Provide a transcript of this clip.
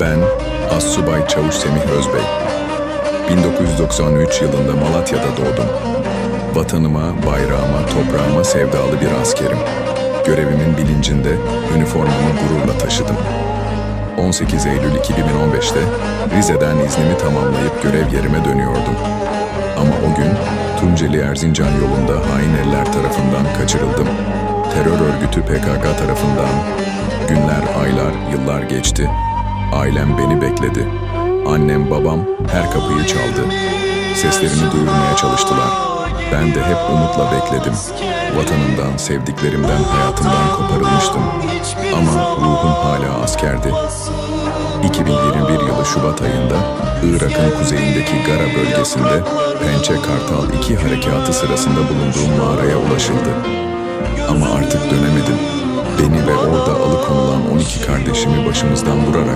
Ben Assubay Çavuş Semih Özbey. 1993 yılında Malatya'da doğdum. Vatanıma, bayrağıma, toprağıma sevdalı bir askerim. Görevimin bilincinde üniformamı gururla taşıdım. 18 Eylül 2015'te Rize'den iznimi tamamlayıp görev yerime dönüyordum. Ama o gün Tunceli Erzincan yolunda hain eller tarafından kaçırıldım. Terör örgütü PKK tarafından günler, aylar, yıllar geçti. Ailem beni bekledi. Annem, babam her kapıyı çaldı. Seslerimi duyurmaya çalıştılar. Ben de hep umutla bekledim. Vatanımdan, sevdiklerimden, hayatımdan koparılmıştım. Ama ruhum hala askerdi. 2021 yılı Şubat ayında Irak'ın kuzeyindeki Gara bölgesinde Pençe Kartal 2 harekatı sırasında bulunduğum mağaraya ulaşıldı. Ama artık dönemedim. Beni ve orada alıkonulan 12 kardeşimi başımızdan vurarak